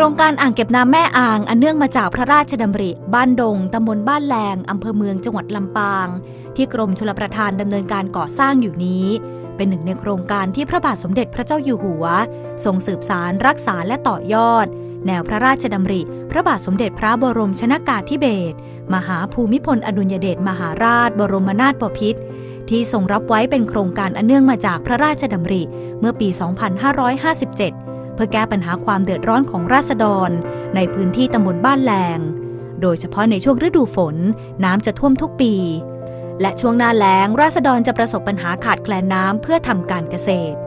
รงการอ่างเก็บน้ำแม่อ่าง อันเนื่องมาจากพระราชดำริ บ้านดงตำบลบ้านแลงอำเภอเมืองจังหวัดลำปาง ที่กรมชลประทานดำเนินการก่อสร้างอยู่นี้ เป็นหนึ่งในโครงการที่พระบาทสมเด็จพระเจ้าอยู่หัว ทรงสืบสารรักษาและต่อยอด แนวพระราชดำริ พระบาทสมเด็จพระบรมชนากาธิเบศรมหาภูมิพลอดุลยเดชมหาราช บรมนาถบพิตรที่ทรงรับไว้เป็นโครงการอันเนื่องมาจากพระราชดำริ เมื่อปี 2557 พื่อแก้ปัญหาความเดือดร้อนของราษฎร ในพื้นที่ตำบลบ้านแลงโดยเฉพาะในช่วงฤดูฝน น้ำจะท่วมทุกปี และช่วงหน้าแล้ง ราษฎรจะประสบปัญหาขาดแคลนน้ำเพื่อทำการเกษตร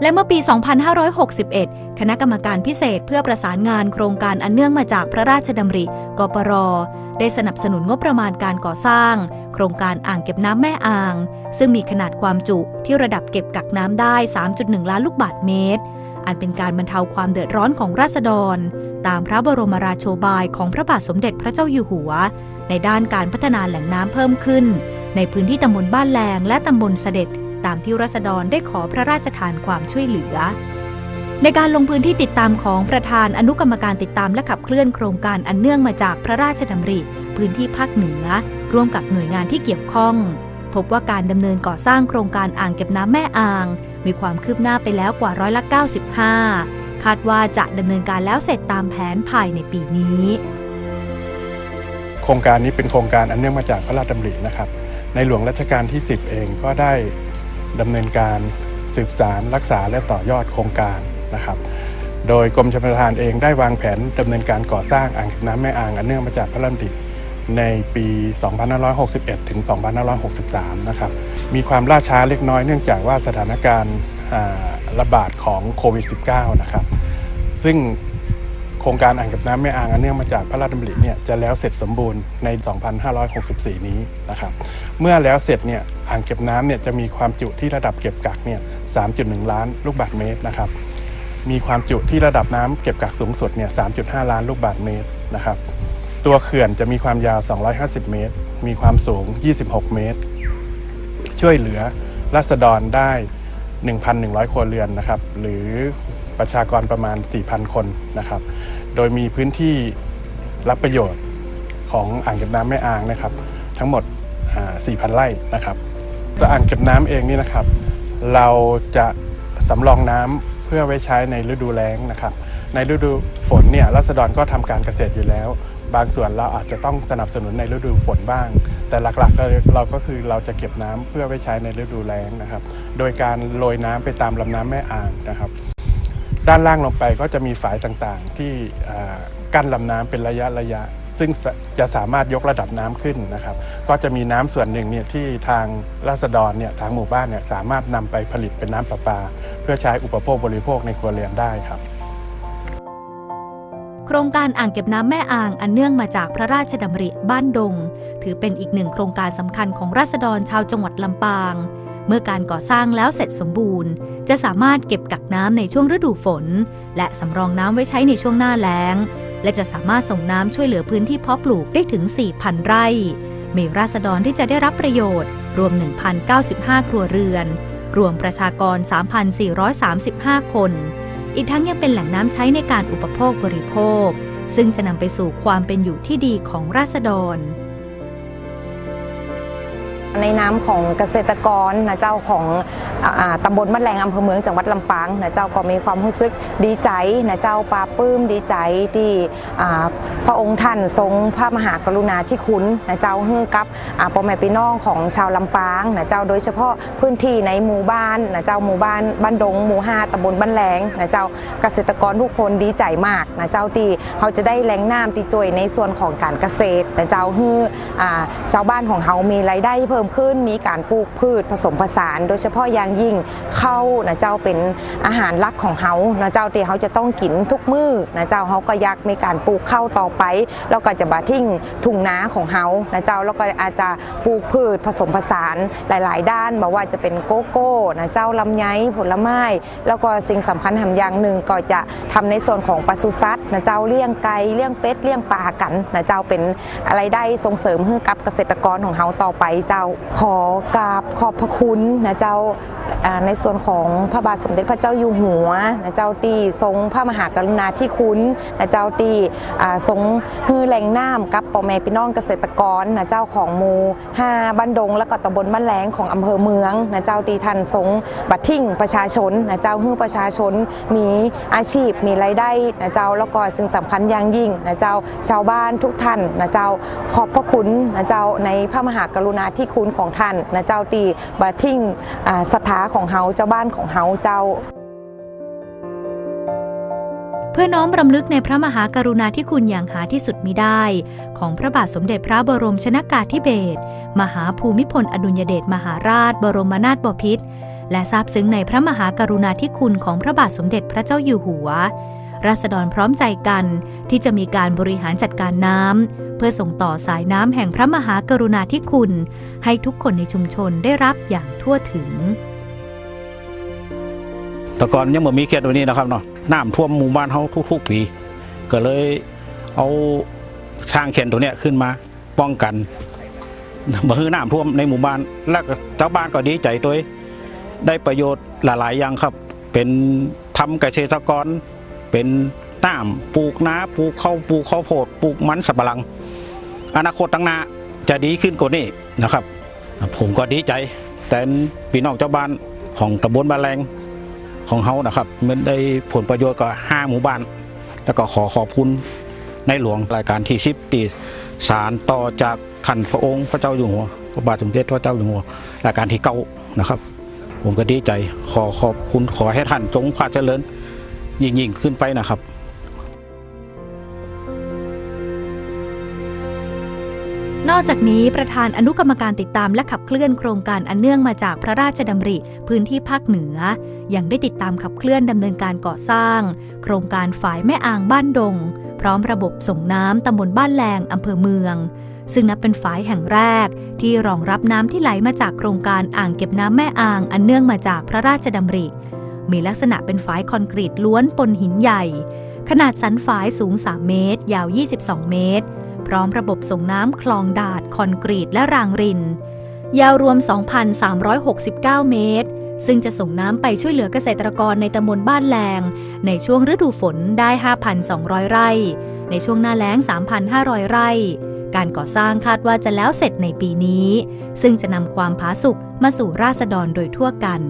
และเมื่อปี 2561 คณะกรรมการพิเศษเพื่อประสานงานโครงการอันเนื่องมาจากพระราชดำริกปรได้สนับสนุนงบประมาณการก่อสร้าง โครงการอ่างเก็บน้ำแม่อ่าง ซึ่งมีขนาดความจุที่ระดับเก็บกักน้ำได้ 3.1 ล้านลูกบาศก์เมตร อันเป็นการบรรเทาความเดือดร้อนของราษฎร ตามพระบรมราโชบายของพระบาทสมเด็จพระเจ้าอยู่หัว ในด้านการพัฒนาแหล่งน้ำเพิ่มขึ้น ในพื้นที่ตำบลบ้านแลงและตำบลเสด็จ ตามที่ราษฎรได้ขอพระราชทานความช่วยเหลือ ในการลงพื้นที่ติดตามของประธานอนุกรรมการติดตามและขับเคลื่อนโครงการอันเนื่องมาจากพระราชดำริ พื้นที่ภาคเหนือ ร่วมกับหน่วยงานที่เกี่ยวข้อง พบว่าการดำเนินก่อสร้างโครงการอ่างเก็บน้ำแม่อ่าง มีความคืบหน้าไปแล้วกว่าร้อยละ95 คาดว่าจะดำเนินการแล้วเสร็จตามแผนภายในปีนี้ โครงการนี้เป็นโครงการอันเนื่องมาจากพระราชดำรินะครับ ในหลวงรัชกาลที่ 10 เองก็ได้ดำเนินการสืบสารรักษาและต่อยอดโครงการนะครับ โดยกรมชลประทานเองได้วางแผนดำเนินการก่อสร้างอ่างเก็บน้ำแม่อ่างอันเนื่องมาจากพระราชดำริ ในปี 2561 ถึง 2563 นะครับ มีความล่าช้าเล็กน้อยเนื่องจากว่าสถานการณ์ระบาดของโควิด -19 นะครับ ซึ่งโครงการอ่างเก็บน้ำแม่อ่างอันเนื่องมาจากพระราชดำริเนี่ยจะแล้วเสร็จสมบูรณ์ใน 2564 นี้นะครับ เมื่อแล้วเสร็จเนี่ยอ่างเก็บน้ำเนี่ยจะมีความจุที่ระดับเก็บกักเนี่ย 3.1 ล้านลูกบาศก์เมตรนะครับ มีความจุที่ระดับน้ำเก็บกักสูงสุดเนี่ย 3.5 ล้านลูกบาศก์เมตรนะครับ ตัวเขื่อนจะมีความยาว 250 เมตร มีความสูง 26 เมตร ช่วยเหลือรัษฎรได้ 1,100 ครัวเรือนนะครับ หรือประชากรประมาณ 4,000 คนนะครับ โดยมีพื้นที่รับประโยชน์ของอ่างเก็บน้ำแม่อ่างนะครับ ทั้งหมด 4,000 ไร่นะครับตัวอ่างเก็บน้ำเองนี่นะครับ เราจะสำรองน้ำเพื่อไว้ใช้ในฤดูแล้งนะครับ ในฤดูฝนเนี่ยรัษฎรก็ทำการเกษตรอยู่แล้ว บางส่วนเราอาจจะต้องสนับสนุนในฤดูฝนบ้าง แต่หลักๆก็เราก็คือเราจะเก็บน้ำเพื่อไว้ใช้ในฤดูแล้งนะครับ โดยการโรยน้ำไปตามลำน้ำแม่อ่างนะครับ ด้านล่างลงไปก็จะมีฝายต่างๆ ที่กั้นลำน้ำเป็นระยะระยะ ซึ่งจะสามารถยกระดับน้ำขึ้นนะครับ ก็จะมีน้ำส่วนหนึ่งเนี่ยที่ทางราษฎรเนี่ยทางหมู่บ้านเนี่ยสามารถนำไปผลิตเป็นน้ำประปา เพื่อใช้อุปโภคบริโภคในครัวเรือนได้ครับ โครงการอ่างเก็บน้ำแม่อ่างอันเนื่องมาจากพระราชดำริบ้านดง ถือเป็นอีกหนึ่งโครงการสำคัญของราษฎรชาวจังหวัดลำปาง เมื่อการก่อสร้างแล้วเสร็จสมบูรณ์ จะสามารถเก็บกักน้ำในช่วงฤดูฝน และสำรองน้ำไว้ใช้ในช่วงหน้าแล้ง และจะสามารถส่งน้ำช่วยเหลือพื้นที่เพาะปลูกได้ถึง 4,000 ไร่ มีราษฎรที่จะได้รับประโยชน์ รวม 1,095 ครัวเรือน รวมประชากร 3,435 คน อีกทั้งยังเป็นแหล่งน้ำใช้ในการอุปโภคบริโภค ซึ่งจะนำไปสู่ความเป็นอยู่ที่ดีของราษฎร ในนามของเกษตรกรนะเจ้าของอตำบลมะแรงอำเภอเมืองจังหวัดลำปางนะเจ้าก็มีความรู้สึกดีใจนะเจ้าปลาปลื้มดีใจที่พระองค์ท่านทรงพระมหากรุณาธิคุณนะเจ้าเฮือกับอ่าพ่อแม่พี่น้องของชาวลำปางนะเจ้าโดยเฉพาะพื้นที่ในหมู่บ้านนะเจ้าหมู่บ้านบ้านดงหมู่ห้าตำบลบ้านแรงนะเจ้าเกษตรกรทุกคนดีใจมากนะเจ้าที่เขาจะได้แหล่งน้ำที่จ่วยในส่วนของการเกษตรนะเจ้าเฮืออชาวบ้านของเขามีรายได้เพิ่มมขึ้นมีการปลูกพืชผสมผสาน โดยเฉพาะอย่างยิ่งข้าวนะเจ้าเป็นอาหารหลักของเขานะเจ้าที่เขาจะต้องกินทุกมื้อนะเจ้าเขาก็อยากมีการปลูกข้าวต่อไป แล้วก็จะบาทิ้งทุ่งนาของเขานะเจ้าแล้วก็อาจจะปลูกพืชผสมผสานหลาย ๆ ด้านบอกว่าจะเป็นโกโก้นะเจ้าลำไยผลไม้ แล้วก็สิ่งสำคัญทำอย่างหนึ่งก็จะทำในส่วนของปศุสัตว์นะเจ้าเลี้ยงไก่เลี้ยงเป็ดเลี้ยงปลากันนะเจ้าเป็นอะไรได้ส่งเสริมให้กับเกษตรกรของเขาต่อไปเจ้าขอกราบขอบพระคุณนะเจ้าในส่วนของพระบาทสมเด็จพระเจ้าอยู่หัวนะเจ้าตีทรงพระมหากรุณาธิคุณนะเจ้าตีทรงฮือแหล่งน้ำกับปอแม่พี่น้องเกษตรกรนะเจ้าของมูห้าบ้านดง และก็ตำบลบ้านแหลงของอำเภอเมืองนะเจ้าตีทันทรงบัดทิ้งประชาชนนะเจ้าฮือประชาชนมีอาชีพมีรายได้นะเจ้าแล้วก็สิ่งสำคัญอย่างยิ่งนะเจ้าชาวบ้านทุกท่านนะเจ้าขอบพระคุณนะเจ้าในพระมหากรุณาธิคุณของท่านนะเจ้าตีบัดทิ้งอ่าศรัทธาของเฮาเจ้าบ้านของเฮาเจ้าเพื่อน้อมรำลึกในพระมหากรุณาธิคุณอย่างหาที่สุดมิได้ ของพระบาทสมเด็จพระบรมชนากาธิเบศรมหาภูมิพลอดุลยเดชมหาราช บรมนาถบพิตรและซาบซึ้งในพระมหากรุณาธิคุณของพระบาทสมเด็จพระเจ้าอยู่หัว ราษฎรพร้อมใจกัน ที่จะมีการบริหารจัดการน้ำเพื่อส่งต่อสายน้ำแห่งพระมหากรุณาธิคุณ ให้ทุกคนในชุมชนได้รับอย่างทั่วถึงแต่ก่อนยังบ่มีเขตตัวนี้นะครับเนาะน้ำท่วมหมู่บ้านเฮาทุก ๆ ปี ก็เลยเอาช่างเข็นตัวเนี้ยขึ้นมาป้องกันบ่คือน้ำท่วมในหมู่บ้าน แล้วชาวบ้านก็ดีใจตัวเองได้ประโยชน์หลายๆอย่างครับ เป็นทำเกษตรกร เป็นน้ำปลูกนาปลูกข้าวปลูกข้าวโพดปลูกมันสับปะหลัง อนาคตตั้งหน้าจะดีขึ้นกว่านี้นะครับ ผมก็ดีใจแต่พี่น้องเจ้าบ้านของตำบลบานแรงของเขานะครับมันได้ผลประโยชน์กับห้าหมู่บ้าน แล้วก็ขอขอบคุณในหลวงรายการที่สิบตีสารต่อจากท่านพระองค์พระเจ้าอยู่หัวพระบาทสมเด็จพระเจ้าอยู่หัวรายการที่เก้านะครับ ผมก็ดีใจขอขอบคุณขอให้ท่านจงพาเจริญ ยิ่งยิ่งขึ้นไปนะครับนอกจากนี้ประธานอนุกรรมการติดตามและขับเคลื่อนโครงการอันเนื่องมาจากพระราชดำริพื้นที่ภาคเหนือ ยังได้ติดตามขับเคลื่อนดำเนินการก่อสร้าง โครงการฝายแม่อ่างบ้านดง พร้อมระบบส่งน้ำตำบลบ้านแลงอำเภอเมือง ซึ่งนับเป็นฝายแห่งแรก ที่รองรับน้ำที่ไหลมาจากโครงการอ่างเก็บน้ำแม่อ่างอันเนื่องมาจากพระราชดำริ มีลักษณะเป็นฝายคอนกรีตล้วนปนหินใหญ่ ขนาดสันฝายสูง 3 เมตร ยาว 22 เมตร พร้อมระบบส่งน้ำคลองดาดคอนกรีตและรางริน ยาวรวม 2,369 เมตร ซึ่งจะส่งน้ำไปช่วยเหลือเกษตรกรในตำบลบ้านแลงในช่วงฤดูฝนได้ 5,200 ไร่ ในช่วงหน้าแล้ง 3,500 ไร่การก่อสร้างคาดว่าจะแล้วเสร็จในปีนี้ ซึ่งจะนำความผาสุกมาสู่ราษฎรโดยทั่วกัน